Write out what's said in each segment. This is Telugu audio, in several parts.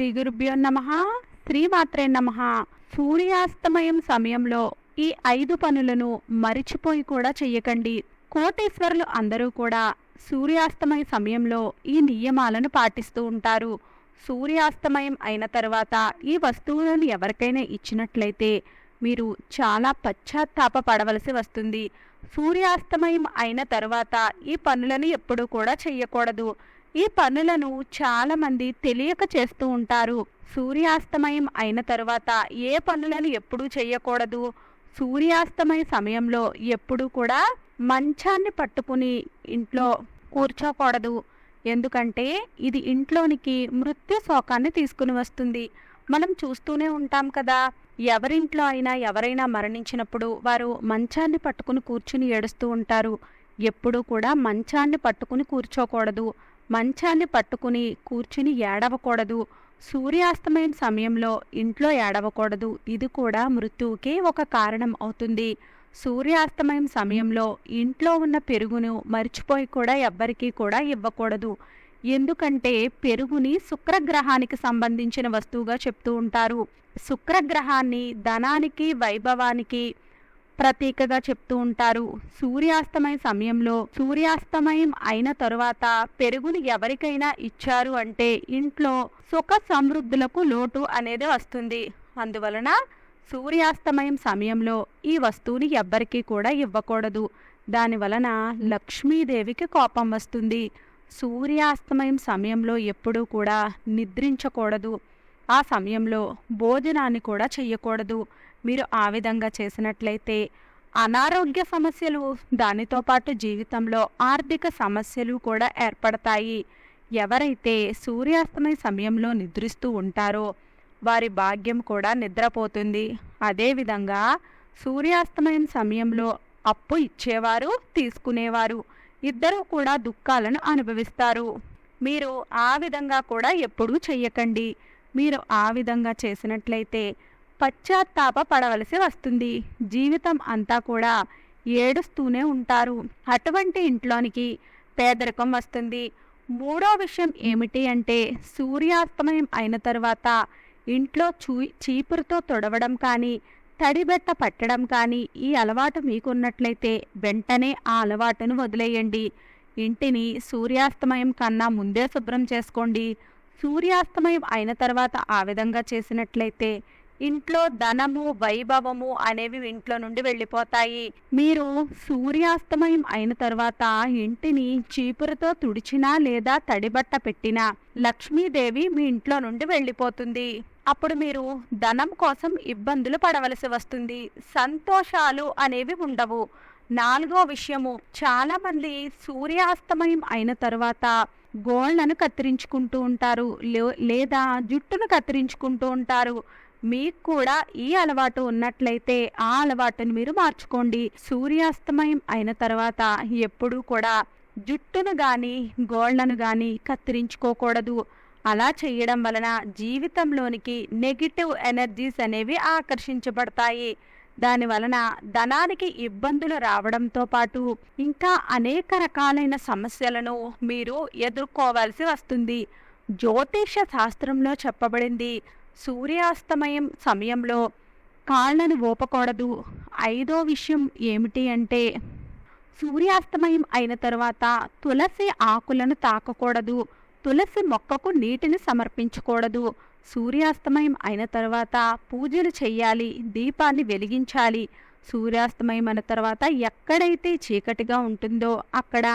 శ్రీ గురుభ్యో నమ. శ్రీమాత్రే నమ. సూర్యాస్తమయం సమయంలో ఈ ఐదు పనులను మరిచిపోయి కూడా చెయ్యకండి. కోటేశ్వరులు అందరూ కూడా సూర్యాస్తమయ సమయంలో ఈ నియమాలను పాటిస్తూ ఉంటారు. సూర్యాస్తమయం అయిన తర్వాత ఈ వస్తువులను ఎవరికైనా ఇచ్చినట్లయితే మీరు చాలా పశ్చాత్తాప పడవలసి వస్తుంది. సూర్యాస్తమయం అయిన తర్వాత ఈ పనులను ఎప్పుడూ కూడా చేయకూడదు ఈ పనులను చాలామంది తెలియక చేస్తూ ఉంటారు. సూర్యాస్తమయం అయిన తర్వాత ఏ పనులను ఎప్పుడూ చేయకూడదు సూర్యాస్తమయ సమయంలో ఎప్పుడూ కూడా మంచాన్ని పట్టుకుని ఇంట్లో కూర్చోకూడదు. ఎందుకంటే ఇది ఇంట్లోనికి మృత్యు శోకాన్ని తీసుకుని వస్తుంది. మనం చూస్తూనే ఉంటాం కదా. ఎవరింట్లో అయినా ఎవరైనా మరణించినప్పుడు వారు మంచాన్ని పట్టుకుని కూర్చుని ఏడుస్తూ ఉంటారు. ఎప్పుడూ కూడా మంచాన్ని పట్టుకుని కూర్చోకూడదు. మంచాన్ని పట్టుకుని కూర్చుని ఏడవకూడదు. సూర్యాస్తమయం సమయంలో ఇంట్లో ఏడవకూడదు. ఇది కూడా మృత్యువుకే ఒక కారణం అవుతుంది. సూర్యాస్తమయం సమయంలో ఇంట్లో ఉన్న పెరుగును మర్చిపోయి కూడా ఎవ్వరికీ కూడా ఇవ్వకూడదు. ఎందుకంటే పెరుగుని శుక్రగ్రహానికి సంబంధించిన వస్తువుగా చెప్తూ ఉంటారు. శుక్రగ్రహాన్ని ధనానికి వైభవానికి ప్రతీకగా చెప్తూ ఉంటారు. సూర్యాస్తమయ సమయంలో సూర్యాస్తమయం అయిన తరువాత పెరుగుని ఎవరికైనా ఇచ్చారు అంటే ఇంట్లో సుఖ సమృద్ధులకు లోటు అనేది వస్తుంది. అందువలన సూర్యాస్తమయం సమయంలో ఈ వస్తువుని ఎవ్వరికీ కూడా ఇవ్వకూడదు. దాని వలన లక్ష్మీదేవికి కోపం వస్తుంది. సూర్యాస్తమయం సమయంలో ఎప్పుడూ కూడా నిద్రించకూడదు. ఆ సమయంలో భోజనాన్ని కూడా చేయకూడదు మీరు ఆ విధంగా చేసినట్లయితే అనారోగ్య సమస్యలు దానితో పాటు జీవితంలో ఆర్థిక సమస్యలు కూడా ఏర్పడతాయి. ఎవరైతే సూర్యాస్తమయ సమయంలో నిద్రిస్తూ ఉంటారో వారి భాగ్యం కూడా నిద్రపోతుంది. అదేవిధంగా సూర్యాస్తమయం సమయంలో అప్పు ఇచ్చేవారు తీసుకునేవారు. ఇద్దరూ కూడా దుఃఖాలను అనుభవిస్తారు. మీరు ఆ విధంగా కూడా ఎప్పుడూ చెయ్యకండి. మీరు ఆ విధంగా చేసినట్లయితే పశ్చాత్తాప పడవలసి వస్తుంది. జీవితం అంతా కూడా ఏడుస్తూనే ఉంటారు. అటువంటి ఇంట్లోనికి పేదరికం వస్తుంది. మూడో విషయం ఏమిటి అంటే సూర్యాస్తమయం అయిన తర్వాత ఇంట్లో చూ చీపురుతో తొడవడం కానీ తడిబెట్ట పట్టడం కానీ ఈ అలవాటు మీకున్నట్లయితే వెంటనే ఆ అలవాటును వదిలేయండి. ఇంటిని సూర్యాస్తమయం కన్నా ముందే శుభ్రం చేసుకోండి. సూర్యాస్తమయం అయిన తర్వాత ఆ విధంగా చేసినట్లయితే ఇంట్లో ధనము వైభవము అనేవి ఇంట్లో నుండి వెళ్ళిపోతాయి. మీరు సూర్యాస్తమయం అయిన తర్వాత ఇంటిని చీపురుతో తుడిచినా లేదా తడిబట్ట పెట్టినా లక్ష్మీదేవి మీ ఇంట్లో నుండి వెళ్ళిపోతుంది. అప్పుడు మీరు ధనం కోసం ఇబ్బందులు పడవలసి వస్తుంది. సంతోషాలు అనేవి ఉండవు. నాలుగో విషయము చాలామంది సూర్యాస్తమయం అయిన తర్వాత గోళ్ళను కత్తిరించుకుంటూ ఉంటారు. లే- లేదా జుట్టును కత్తిరించుకుంటూ ఉంటారు. మీకు కూడా ఈ అలవాటు ఉన్నట్లయితే ఆ అలవాటును మీరు మార్చుకోండి. సూర్యాస్తమయం అయిన తర్వాత ఎప్పుడూ కూడా జుట్టును కానీ గోళ్ళను కానీ కత్తిరించుకోకూడదు. అలా చేయడం వలన జీవితంలోనికి నెగిటివ్ ఎనర్జీస్ అనేవి ఆకర్షించబడతాయి. దాని వలన ధనానికి ఇబ్బందులు రావడంతో పాటు ఇంకా అనేక రకాలైన సమస్యలను మీరు ఎదుర్కోవాల్సి వస్తుంది. జ్యోతిష శాస్త్రంలో చెప్పబడింది సూర్యాస్తమయం సమయంలో కాళ్ళను ఊపకూడదు. ఐదో విషయం ఏమిటి అంటే సూర్యాస్తమయం అయిన తర్వాత తులసి ఆకులను తాకకూడదు. తులసి మొక్కకు నీటిని సమర్పించకూడదు. సూర్యాస్తమయం అయిన తర్వాత పూజలు చేయాలి దీపాన్ని వెలిగించాలి. సూర్యాస్తమయం అయిన తర్వాత ఎక్కడైతే చీకటిగా ఉంటుందో అక్కడ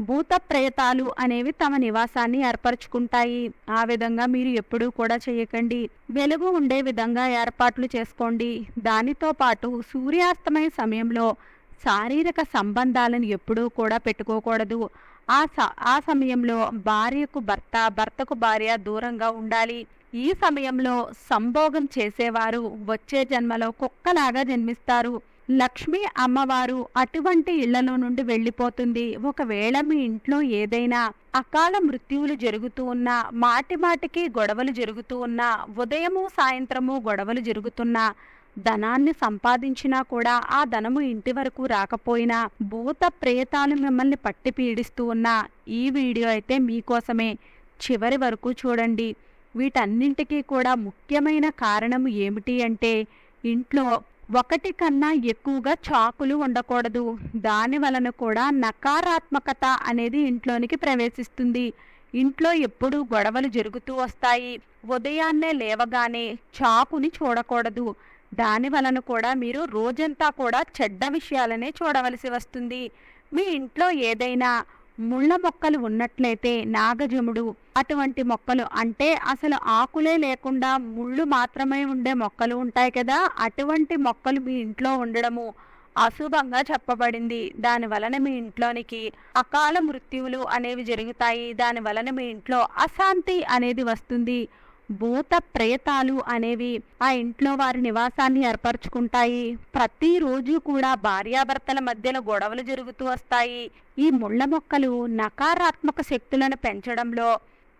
భూత ప్రేతాలు అనేవి తమ నివాసాన్ని ఏర్పరచుకుంటాయి. ఆ విధంగా మీరు ఎప్పుడూ కూడా చేయకండి. వెలుగు ఉండే విధంగా ఏర్పాట్లు చేసుకోండి. దానితో పాటు సూర్యాస్తమయ సమయంలో శారీరక సంబంధాలను ఎప్పుడూ కూడా పెట్టుకోకూడదు. ఆ స ఆ సమయంలో భార్యకు భర్త భర్తకు భార్య దూరంగా ఉండాలి. ఈ సమయంలో సంభోగం చేసేవారు వచ్చే జన్మలో కుక్కలాగా జన్మిస్తారు. లక్ష్మీ అమ్మవారు అటువంటి ఇళ్ళలో నుండి వెళ్ళిపోతుంది. ఒకవేళ మీ ఇంట్లో ఏదైనా అకాల మృత్యువులు జరుగుతూ ఉన్నా మాటి మాటికి గొడవలు జరుగుతూ ఉన్నా ఉదయము సాయంత్రము గొడవలు జరుగుతున్నా ధనాన్ని సంపాదించినా కూడా ఆ ధనము ఇంటి వరకు రాకపోయినా భూత ప్రేతాలు మిమ్మల్ని పట్టి పీడిస్తూ ఉన్న ఈ వీడియో అయితే మీకోసమే. చివరి వరకు చూడండి. వీటన్నింటికీ కూడా ముఖ్యమైన కారణం ఏమిటి అంటే ఇంట్లో ఒకటి కన్నా ఎక్కువగా చాకులు ఉండకూడదు. దాని వలన కూడా నకారాత్మకత అనేది ఇంట్లోనికి ప్రవేశిస్తుంది. ఇంట్లో ఎప్పుడూ గొడవలు జరుగుతూ వస్తాయి. ఉదయాన్నే లేవగానే చాకుని చూడకూడదు. దాని వలన కూడా మీరు రోజంతా కూడా చెడ్డ విషయాలనే చూడవలసి వస్తుంది. మీ ఇంట్లో ఏదైనా ముళ్ళ మొక్కలు ఉన్నట్లయితే నాగజముడు అటువంటి మొక్కలు అంటే అసలు ఆకులే లేకుండా ముళ్ళు మాత్రమే ఉండే మొక్కలు ఉంటాయి కదా అటువంటి మొక్కలు మీ ఇంట్లో ఉండడము అశుభంగా చెప్పబడింది. దాని వలన మీ ఇంట్లోనికి అకాల మృత్యువులు అనేవి జరుగుతాయి. దాని వలన మీ ఇంట్లో అశాంతి అనేది వస్తుంది. భూత ప్రేతాలు అనేవి ఆ ఇంట్లో వారి నివాసాన్ని ఏర్పరచుకుంటాయి. ప్రతిరోజు కూడా భార్యాభర్తల మధ్యలో గొడవలు జరుగుతూ వస్తాయి. ఈ ముళ్ళ మొక్కలు నకారాత్మక శక్తులను పెంచడంలో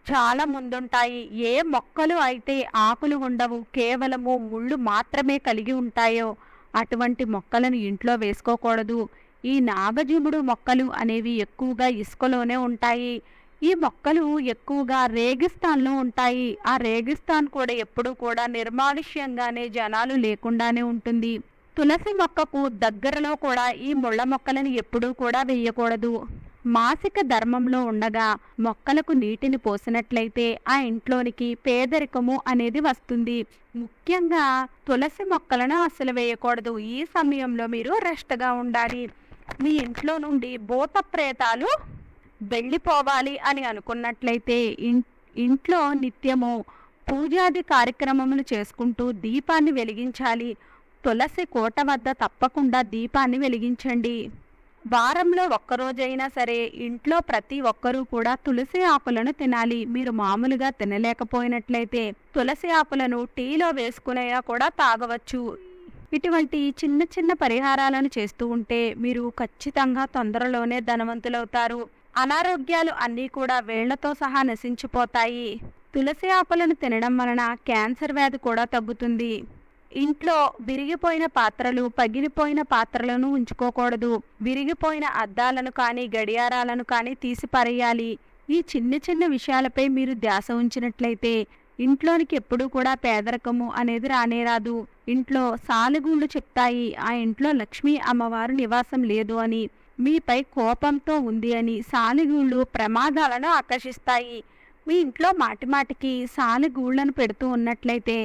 చాలా ముందుంటాయి. ఏ మొక్కలు అయితే ఆకులు ఉండవు కేవలము ముళ్ళు మాత్రమే కలిగి ఉంటాయో అటువంటి మొక్కలను ఇంట్లో వేసుకోకూడదు. ఈ నాగజీముడు మొక్కలు అనేవి ఎక్కువగా ఇసుకలోనే ఉంటాయి. ఈ మొక్కలు ఎక్కువగా రేగిస్తాన్లో ఉంటాయి. ఆ రేగిస్తాన్ కూడా ఎప్పుడూ కూడా నిర్మానుష్యంగానే జనాలు లేకుండానే ఉంటుంది. తులసి మొక్కకు దగ్గరలో కూడా ఈ ముళ్ళ మొక్కలను ఎప్పుడూ కూడా వేయకూడదు. మాసిక ధర్మంలో ఉండగా మొక్కలకు నీటిని పోసినట్లయితే ఆ ఇంట్లోనికి పేదరికము అనేది వస్తుంది. ముఖ్యంగా తులసి మొక్కలను అసలు వేయకూడదు. ఈ సమయంలో మీరు రెస్ట్గా ఉండాలి. మీ ఇంట్లో నుండి భూత ప్రేతాలు వెళ్ళిపోవాలి అని అనుకున్నట్లయితే ఇన్- ఇంట్లో నిత్యము పూజాది కార్యక్రమములు చేసుకుంటూ దీపాన్ని వెలిగించాలి. తులసి కోట వద్ద తప్పకుండా దీపాన్ని వెలిగించండి. వారంలో ఒక్కరోజైనా సరే ఇంట్లో ప్రతి ఒక్కరూ కూడా తులసి ఆకులను తినాలి. మీరు మామూలుగా తినలేకపోయినట్లయితే తులసి ఆకులను టీలో వేసుకునేలా కూడా తాగవచ్చు. ఇటువంటి చిన్న చిన్న పరిహారాలను చేస్తూ ఉంటే మీరు ఖచ్చితంగా తొందరలోనే ధనవంతులవుతారు. అనారోగ్యాలు అన్నీ కూడా వేళ్ళతో సహా నశించిపోతాయి. తులసి ఆకులను తినడం వలన క్యాన్సర్ వ్యాధి కూడా తగ్గుతుంది. ఇంట్లో విరిగిపోయిన పాత్రలు పగిలిపోయిన పాత్రలను ఉంచుకోకూడదు. విరిగిపోయిన అద్దాలను కానీ గడియారాలను కానీ తీసిపరేయాలి ఈ చిన్న చిన్న విషయాలపై మీరు ధ్యాస ఉంచినట్లయితే ఇంట్లోనికి ఎప్పుడూ కూడా పేదరికము అనేది రానేరాదు ఇంట్లో సాలుగుళ్ళు చెప్తాయి. ఆ ఇంట్లో లక్ష్మీ అమ్మవారు నివాసం లేదు అని మీపై కోపంతో ఉంది అని సానుగూళ్ళు ప్రమాదాలను ఆకర్షిస్తాయి. మీ ఇంట్లో మాటిమాటికి సాలెగూళ్ళను పెడుతూ ఉన్నట్లయితే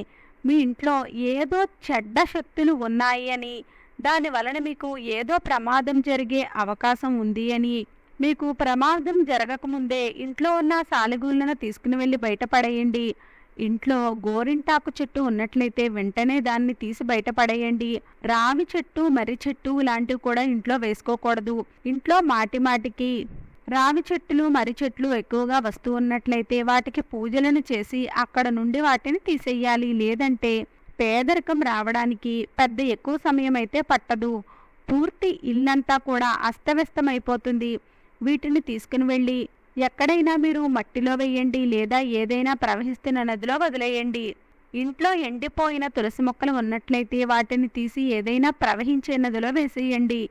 మీ ఇంట్లో ఏదో చెడ్డ శక్తులు ఉన్నాయి అని దాని వలన మీకు ఏదో ప్రమాదం జరిగే అవకాశం ఉంది అని మీకు ప్రమాదం జరగకముందే ఇంట్లో ఉన్న సాలెగూళ్ళను తీసుకుని వెళ్ళి బయటపడేయండి. ఇంట్లో గోరింటాకు చెట్టు ఉన్నట్లయితే వెంటనే దాన్ని తీసి బయటపడేయండి. రావి చెట్టు మర్రి చెట్టు ఇలాంటివి కూడా ఇంట్లో వేసుకోకూడదు. ఇంట్లో మాటి మాటికి రావి చెట్లు మర్రి చెట్లు ఎక్కువగా వస్తూ ఉన్నట్లయితే వాటికి పూజలను చేసి అక్కడ నుండి వాటిని తీసేయాలి. లేదంటే పేదరికం రావడానికి పెద్ద ఎక్కువ సమయం అయితే పట్టదు. పూర్తి ఇల్లంతా కూడా అస్తవ్యస్తమైపోతుంది. వీటిని తీసుకుని వెళ్ళి ఎక్కడైనా మీరు మట్టిలో వేయండి లేదా ఏదైనా ప్రవహిస్తున్న నదిలో వదిలేయండి. ఇంట్లో ఎండిపోయిన తులసి మొక్కలు ఉన్నట్లయితే వాటిని తీసి ఏదైనా ప్రవహించే నదిలో వేసేయండి.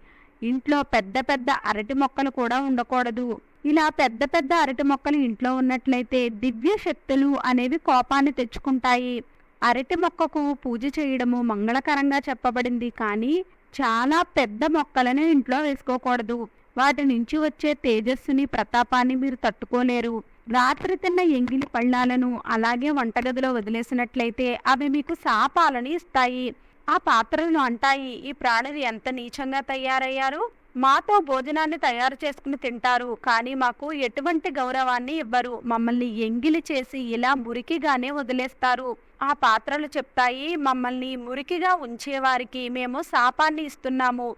ఇంట్లో పెద్ద పెద్ద అరటి మొక్కలు కూడా ఉండకూడదు. ఇలా పెద్ద పెద్ద అరటి మొక్కలు ఇంట్లో ఉన్నట్లయితే దివ్య శక్తులు అనేవి కోపాన్ని తెచ్చుకుంటాయి. అరటి మొక్కకు పూజ చేయడము మంగళకరంగా చెప్పబడింది కానీ చాలా పెద్ద మొక్కలను ఇంట్లో వేసుకోకూడదు. వాటి నుంచి వచ్చే తేజస్సుని ప్రతాపాన్ని మీరు తట్టుకోలేరు. రాత్రి తిన్న ఎంగిలి పళ్ళాలను అలాగే వంటగదిలో వదిలేసినట్లయితే అవి మీకు శాపాలను ఇస్తాయి. ఆ పాత్రలు అంటాయి. ఈ ప్రాణులు ఎంత నీచంగా తయారయ్యారు? మాతో భోజనాన్ని తయారు చేసుకుని తింటారు. కానీ మాకు ఎటువంటి గౌరవాన్ని ఇవ్వరు. మమ్మల్ని ఎంగిలి చేసి ఇలా మురికిగానే వదిలేస్తారు. ఆ పాత్రలు చెప్తాయి మమ్మల్ని మురికిగా ఉంచేవారికి మేము శాపాన్ని ఇస్తున్నాము.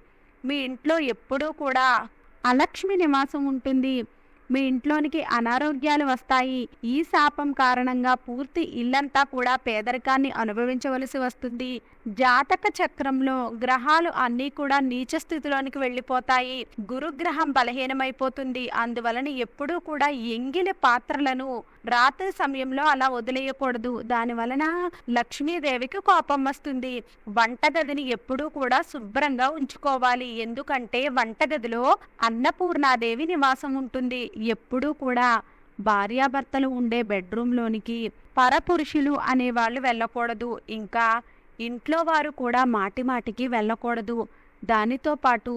మీ ఇంట్లో ఎప్పుడూ కూడా అలక్ష్మి నివాసం ఉంటుంది. మీ ఇంట్లోనికి అనారోగ్యాలు వస్తాయి. ఈ శాపం కారణంగా పూర్తి ఇల్లంతా కూడా పేదరికాన్ని అనుభవించవలసి వస్తుంది. జాతక చక్రంలో గ్రహాలు అన్నీ కూడా నీచ స్థితిలోనికి వెళ్ళిపోతాయి. గురుగ్రహం బలహీనమైపోతుంది. అందువలన ఎప్పుడూ కూడా ఎంగిలి పాత్రలను రాత్రి సమయంలో అలా వదిలేయకూడదు. దాని వలన లక్ష్మీదేవికి కోపం వస్తుంది. వంటగదిని ఎప్పుడూ కూడా శుభ్రంగా ఉంచుకోవాలి. ఎందుకంటే వంటగదిలో అన్నపూర్ణాదేవి నివాసం ఉంటుంది. ఎప్పుడూ కూడా భార్యాభర్తలు ఉండే బెడ్రూమ్లోనికి పరపురుషులు అనేవాళ్ళు వెళ్ళకూడదు. ఇంకా ఇంట్లో వారు కూడా మాటి మాటికి వెళ్ళకూడదు. దానితో పాటు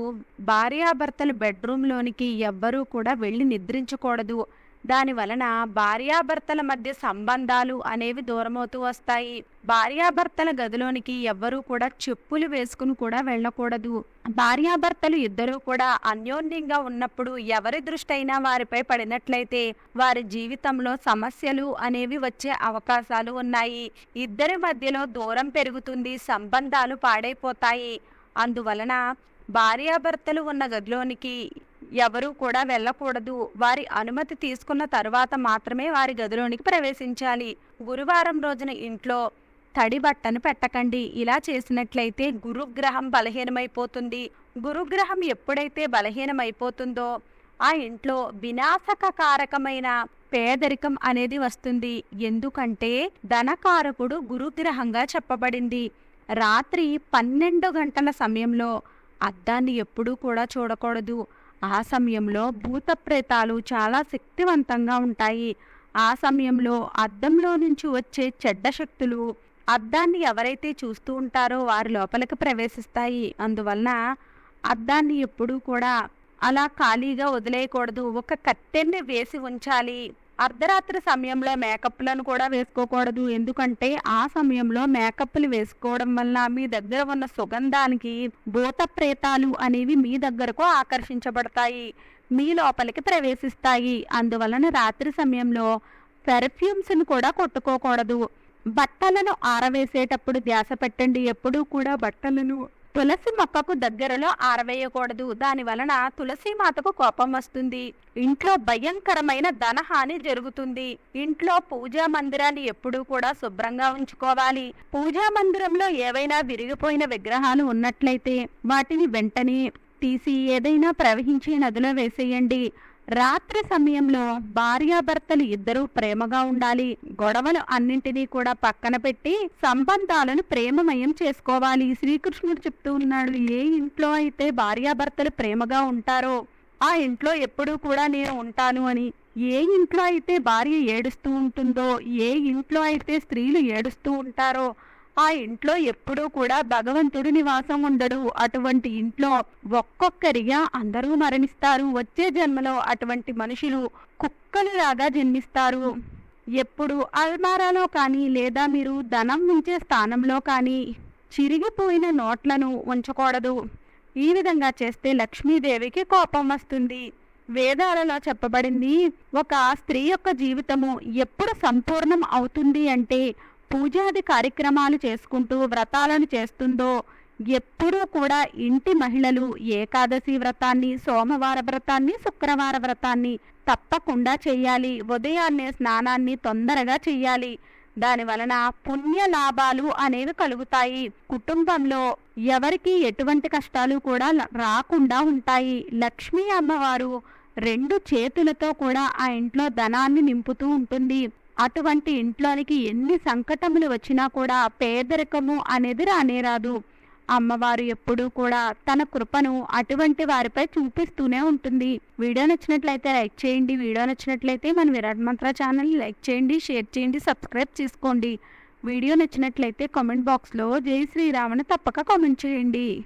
భార్యాభర్తల బెడ్రూమ్లోనికి ఎవ్వరూ కూడా వెళ్ళి నిద్రించకూడదు. దాని వలన భార్యాభర్తల మధ్య సంబంధాలు అనేవి దూరమవుతూ వస్తాయి. భార్యాభర్తల గదిలోనికి ఎవ్వరూ కూడా చెప్పులు వేసుకుని కూడా వెళ్ళకూడదు. భార్యాభర్తలు ఇద్దరూ కూడా అన్యోన్యంగా ఉన్నప్పుడు ఎవరి దృష్టి అయినా వారిపై పడినట్లయితే వారి జీవితంలో సమస్యలు అనేవి వచ్చే అవకాశాలు ఉన్నాయి. ఇద్దరి మధ్యలో దూరం పెరుగుతుంది సంబంధాలు పాడైపోతాయి. అందువలన భార్యాభర్తలు ఉన్న గదిలోనికి ఎవరూ కూడా వెళ్ళకూడదు. వారి అనుమతి తీసుకున్న తర్వాత మాత్రమే వారి గదిలోనికి ప్రవేశించాలి. గురువారం రోజున ఇంట్లో తడి బట్టను పెట్టకండి. ఇలా చేసినట్లయితే గురుగ్రహం బలహీనమైపోతుంది. గురుగ్రహం ఎప్పుడైతే బలహీనమైపోతుందో ఆ ఇంట్లో వినాశకకారకమైన పేదరికం అనేది వస్తుంది. ఎందుకంటే ధనకారకుడు గురుగ్రహంగా చెప్పబడింది. రాత్రి పన్నెండు గంటల సమయంలో అద్దాన్ని ఎప్పుడూ కూడా చూడకూడదు. ఆ సమయంలో భూత ప్రేతాలు చాలా శక్తివంతంగా ఉంటాయి. ఆ సమయంలో అద్దంలో నుంచి వచ్చే చెడ్డ శక్తులు అద్దాన్ని ఎవరైతే చూస్తూ ఉంటారో వారి లోపలికి ప్రవేశిస్తాయి. అందువలన అద్దాన్ని ఎప్పుడూ కూడా అలా ఖాళీగా వదిలేయకూడదు. ఒక కత్తెన్ని వేసి ఉంచాలి. అర్ధరాత్రి సమయంలో మేకప్లను కూడా వేసుకోకూడదు. ఎందుకంటే ఆ సమయంలో మేకప్లు వేసుకోవడం వల్ల మీ దగ్గర ఉన్న సుగంధానికి భూత ప్రేతాలు అనేవి మీ దగ్గరకు ఆకర్షించబడతాయి. మీ లోపలికి ప్రవేశిస్తాయి. అందువలన రాత్రి సమయంలో పెర్ఫ్యూమ్స్ని కూడా కొట్టుకోకూడదు. బట్టలను ఆరవేసేటప్పుడు ధ్యాస పెట్టండి. ఎప్పుడూ కూడా బట్టలను తులసి మొక్కకు దగ్గరలో ఆరవేయకూడదు. దాని వలన తులసి మాతకు కోపం వస్తుంది. ఇంట్లో భయంకరమైన ధనహాని జరుగుతుంది. ఇంట్లో పూజా మందిరాన్ని ఎప్పుడూ కూడా శుభ్రంగా ఉంచుకోవాలి. పూజా మందిరంలో ఏవైనా విరిగిపోయిన విగ్రహాలు ఉన్నట్లయితే వాటిని వెంటనే తీసి ఏదైనా ప్రవహించే నదిలో వేసేయండి. రాత్రి సమయంలో భార్యాభర్తలు ఇద్దరూ ప్రేమగా ఉండాలి. గొడవలు అన్నింటినీ కూడా పక్కన పెట్టి సంబంధాలను ప్రేమమయం చేసుకోవాలి. శ్రీకృష్ణుడు చెప్తూ ఉన్నాడు ఏ ఇంట్లో అయితే భార్యాభర్తలు ప్రేమగా ఉంటారో ఆ ఇంట్లో ఎప్పుడూ కూడా నేను ఉంటాను అని. ఏ ఇంట్లో అయితే భార్య ఏడుస్తూ ఉంటుందో ఏ ఇంట్లో అయితే స్త్రీలు ఏడుస్తూ ఉంటారో ఆ ఇంట్లో ఎప్పుడూ కూడా భగవంతుడు నివాసం ఉండడు. అటువంటి ఇంట్లో ఒక్కొక్కరిగా అందరూ మరణిస్తారు. వచ్చే జన్మలో అటువంటి మనుషులు కుక్కలులాగా జన్మిస్తారు. ఎప్పుడు అల్మారాలో కానీ లేదా మీరు ధనం ఉంచే స్థానంలో కానీ చిరిగిపోయిన నోట్లను ఉంచకూడదు. ఈ విధంగా చేస్తే లక్ష్మీదేవికి కోపం వస్తుంది. వేదాలలో చెప్పబడింది ఒక స్త్రీ యొక్క జీవితము ఎప్పుడు సంపూర్ణం అవుతుంది అంటే పూజాది కార్యక్రమాలు చేసుకుంటూ వ్రతాలను చేస్తుందో ఎప్పుడూ కూడా ఇంటి మహిళలు ఏకాదశి వ్రతాన్ని సోమవార వ్రతాన్ని శుక్రవార వ్రతాన్ని తప్పకుండా చెయ్యాలి ఉదయాన్నే స్నానాన్ని తొందరగా చెయ్యాలి దాని వలన పుణ్య లాభాలు అనేవి కలుగుతాయి. కుటుంబంలో ఎవరికి ఎటువంటి కష్టాలు కూడా రాకుండా ఉంటాయి. లక్ష్మీ అమ్మవారు రెండు చేతులతో కూడా ఆ ఇంట్లో ధనాన్ని నింపుతూ ఉంటుంది. అటువంటి ఇంట్లోనికి ఎన్ని సంకటములు వచ్చినా కూడా పేదరికము అనేది రానేరాదు. అమ్మవారు ఎప్పుడూ కూడా తన కృపను అటువంటి వారిపై చూపిస్తూనే ఉంటుంది. వీడియో నచ్చినట్లయితే లైక్ చేయండి. వీడియో నచ్చినట్లయితే మన విరాట్ మంత్ర ఛానల్ లైక్ చేయండి షేర్ చేయండి సబ్స్క్రైబ్ చేసుకోండి. వీడియో నచ్చినట్లయితే కామెంట్ బాక్స్లో జై శ్రీరామని తప్పక కామెంట్ చేయండి.